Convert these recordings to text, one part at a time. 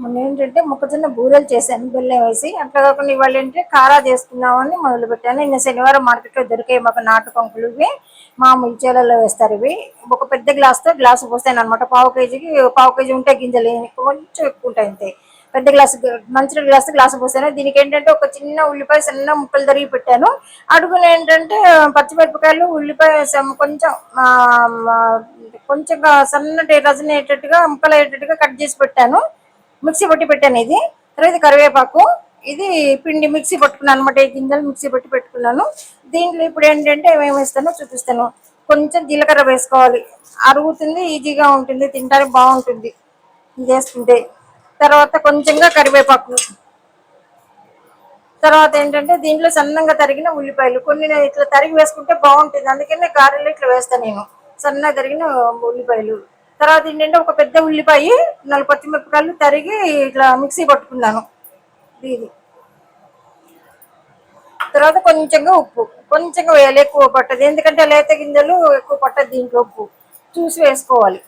మొన్న ఏంటంటే మొక్కజొన్న బూరెలు చేశాను బెల్లం వేసి. అట్లా కాకుండా ఇవాళ ఏంటంటే కారా చేసుకుందామని మొదలు పెట్టాను నిన్న శనివారం మార్కెట్లో దొరికాయి మాకు నాటు కంకులు ఇవి మామూలు చేలలో వేస్తారు ఇవి. ఒక పెద్ద గ్లాస్తో గ్లాసు పోస్తాను అనమాట పావు కేజీకి పావు కేజీ ఉంటే గింజలు కొంచెం ఎక్కువ ఉంటాయి అంతే. పెద్ద గ్లాస్ మంచి గ్లాస్ గ్లాస్ పోసాను దీనికి ఏంటంటే ఒక చిన్న ఉల్లిపాయ సన్న ముక్కలు తరిగి పెట్టాను. అడుగున ఏంటంటే పచ్చిమిరపకాయలు ఉల్లిపాయ సమ్- కొంచెం కొంచెం సన్నటి రజన అయ్యేటట్టుగా ముక్కలు అయ్యేటట్టుగా కట్ చేసి పెట్టాను. మిక్సీ పట్టి పెట్టాను ఇది. తర్వాత కరివేపాకు. ఇది పిండి మిక్సీ పట్టుకున్నాను అనమాట ఈ గింజలు మిక్సీ పట్టి పెట్టుకున్నాను. దీంట్లో ఇప్పుడు ఏంటంటే ఏమేమి వేస్తానో చూపిస్తాను. కొంచెం జీలకర్ర వేసుకోవాలి. అరుగుతుంది ఈజీగా ఉంటుంది తింటానికి బాగుంటుంది. ఇది వేసుకుంటే. తర్వాత కొంచెంగా కరివేపాకు. తర్వాత ఏంటంటే దీంట్లో సన్నంగా తరిగిన ఉల్లిపాయలు. కొన్ని ఇట్లా తరిగి వేసుకుంటే బాగుంటుంది. అందుకనే గారెలు ఇట్లా వేస్తాను నేను. సన్నగా తరిగిన ఉల్లిపాయలు. తర్వాత ఏంటంటే ఒక పెద్ద ఉల్లిపాయ నాలుగు పచ్చిమిరపకాయలు తరిగి ఇట్లా మిక్సీ పట్టుకున్నాను. ఇది. తర్వాత కొంచెంగా ఉప్పు. కొంచెంగా వేయాలి ఎక్కువ పట్టదు. ఎందుకంటే లేత గింజలు ఎక్కువ పట్టదు దీంట్లో ఉప్పు. చూసి వేసుకోవాలి.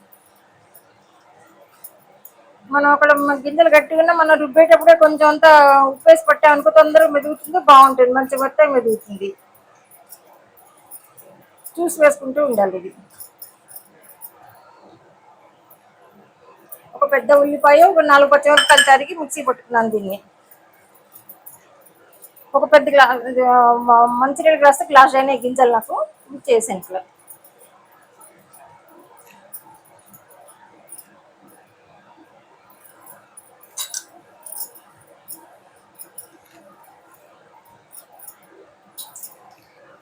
మనం అక్కడ గింజలు గట్టిగా మనం రుబ్బేటప్పుడే కొంచెం అంతా ఉప్పు వేసి పట్టామనుకో తొందరగా మెదుగుతుంది బాగుంటుంది. మంచి మొత్తం మెదుగుతుంది. చూసి వేసుకుంటూ ఉండాలి ఇది. ఒక పెద్ద ఉల్లిపాయ ఒక నాలుగు పచ్చిమిరపకాయలు తరిగి మిక్సీ పట్టుకున్నాను దీన్ని. ఒక పెద్ద గ్లాస్ మంచినీళ్ళ గ్లాస్ గ్లాస్ అయిన గింజలు నాకు. చేసాను ఇట్లా.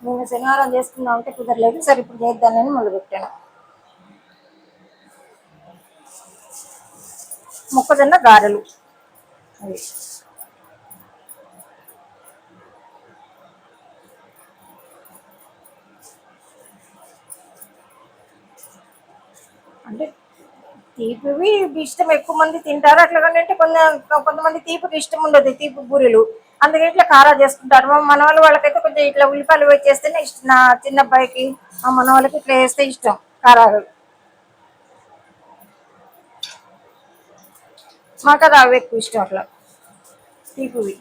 నేను శనివారం చేసుకుందాం అంటే కుదరలేదు. సరే ఇప్పుడు చేద్దానని మొదలు మొక్కజొన్న గారెలు. అవి అంటే తీపివి ఇష్టం ఎక్కువ మంది తింటారు. అట్లా అంటే కొంత కొంతమంది తీపికి ఇష్టం ఉండదు తీపి బూరెలు. అందుకే ఇట్లా కారా చేసుకుంటారు. మా మన వాళ్ళు వాళ్ళకైతే కొంచెం ఇట్లా ఉల్లిపాయలు వేసేస్తేనే ఇష్టం. నా చిన్న అబ్బాయికి మా మన వాళ్ళకి ఇట్లా వేస్తే ఇష్టం కారాలు. మాకు అది అవి ఎక్కువ ఇష్టం అట్లా. తీపివి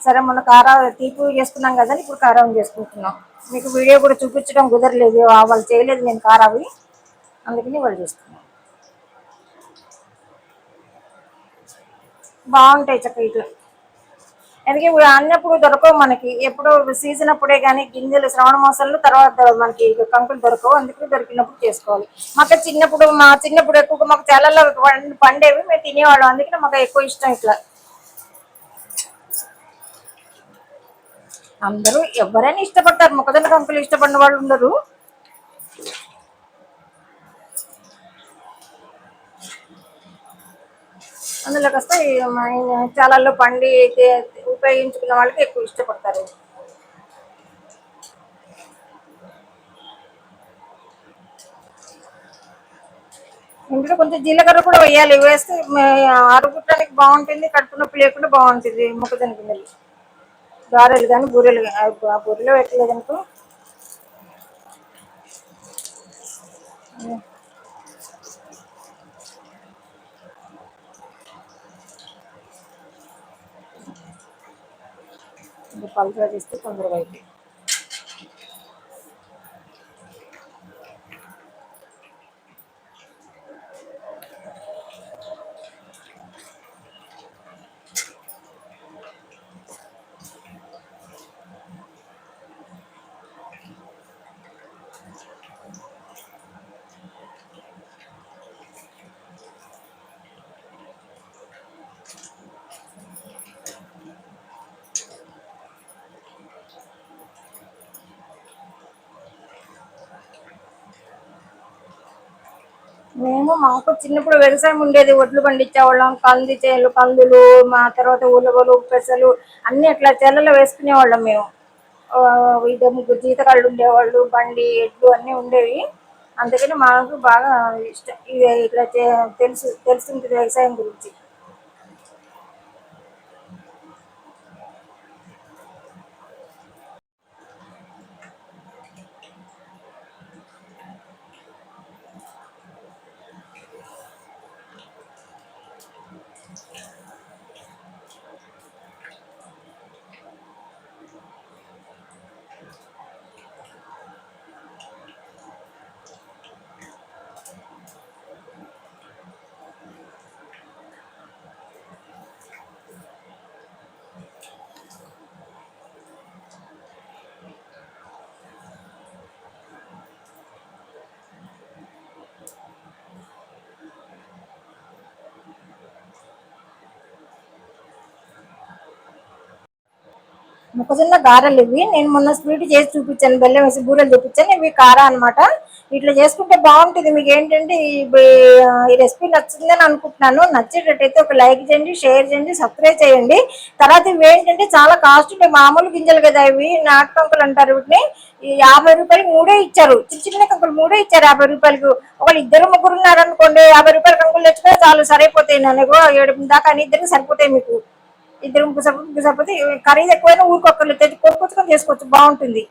సరే మొన్న కారా తీపి చేసుకున్నాం కదా ఇప్పుడు కారం చేసుకుంటున్నాం. మీకు వీడియో కూడా చూపించడం కుదరలేదు వాళ్ళు చేయలేదు నేను కారావి. అందుకని వాళ్ళు చేసుకున్నాం. బాగుంటాయి చక్క ఇట్లా. ఎందుకంటే ఇప్పుడు అన్నప్పుడు దొరకవు మనకి. ఎప్పుడో సీజన్ అప్పుడే కానీ గింజలు శ్రావణ మాసంలో తర్వాత మనకి కంకులు దొరకవు. అందుకే దొరికినప్పుడు చేసుకోవాలి. మాకు చిన్నప్పుడు మా చిన్నప్పుడు ఎక్కువగా మాకు చాలా పండేవి మేము తినేవాళ్ళం. అందుకే మాకు ఎక్కువ ఇష్టం ఇట్లా. అందరూ ఎవరైనా ఇష్టపడతారు. మొక్కజొన్న కంకులు ఇష్టపడిన వాళ్ళు ఉండరు. అందులోకి వస్తే చాలాలో పండి అయితే ఉపయోగించుకున్న వాళ్ళకి ఎక్కువ ఇష్టపడతారు. ఇంట్లో కొంచెం జీలకర్ర కూడా వేయాలి. వేస్తే అరుగుటానికి బాగుంటుంది కడుపు నొప్పి లేకుండా బాగుంటుంది మొక్కజొన్న గింజలు గారెలు కానీ బూరెలు కానీ ఆ బూరెలో పెట్టలేదు అనుకో. పలుచగా తీస్తే తొందరగా అవుతుంది మేము మాకు చిన్నప్పుడు వ్యవసాయం ఉండేది. ఒడ్లు పండించేవాళ్ళం. కంది చేలు కందులు మా తర్వాత ఉలవలు పెసలు అన్ని అట్లా చేలలో వేసుకునేవాళ్ళం మేము. ఆ, ఇది ముగ్గురు జీతకాళ్ళు ఉండేవాళ్ళు. బండి ఎడ్లు అన్నీ ఉండేవి. అందుకని మాకు బాగా ఇష్టం. ఇది ఇట్లా తెలుసు తెలుసుంటుంది వ్యవసాయం గురించి. మొక్కజొన్న గారెలు ఇవి. నేను మొన్న స్వీట్ చేసి చూపించాను బెల్లం వేసి బూరెలు చూపించాను ఇవి కార అన్నమాట. ఇట్లా చేసుకుంటే బాగుంటుంది. మీకు ఏంటంటే ఈ రెసిపీ నచ్చిందని అనుకుంటున్నాను. నచ్చేటట్టయితే ఒక లైక్ చేయండి షేర్ చేయండి సబ్స్క్రైబ్ చేయండి. తర్వాత ఇవి ఏంటంటే చాలా కాస్ట్ ఉంటాయి. మామూలు గింజలు కదా ఇవి. నాటు కంకులు అంటారు వీటిని. యాభై రూపాయలు మూడే ఇచ్చారు. చిన్న చిన్న కంకులు మూడే ఇచ్చారు యాభై రూపాయలకు. ఒకళ్ళు ఇద్దరు ముగ్గురు ఉన్నారనుకోండి యాభై రూపాయల కంకులు తెచ్చుకుంటే చాలు సరిపోతాయి. నన్ను ఏడు దాకా అని ఇద్దరికి సరిపోతాయి మీకు. ఇద్దరు ముగ్గురు సపోతే ఖరీదు ఎక్కువైనా ఊరుకోక్కర్లేదు. తెచ్చి కొనుక్కొచ్చుకొని చేసుకోవచ్చు. బాగుంటుంది.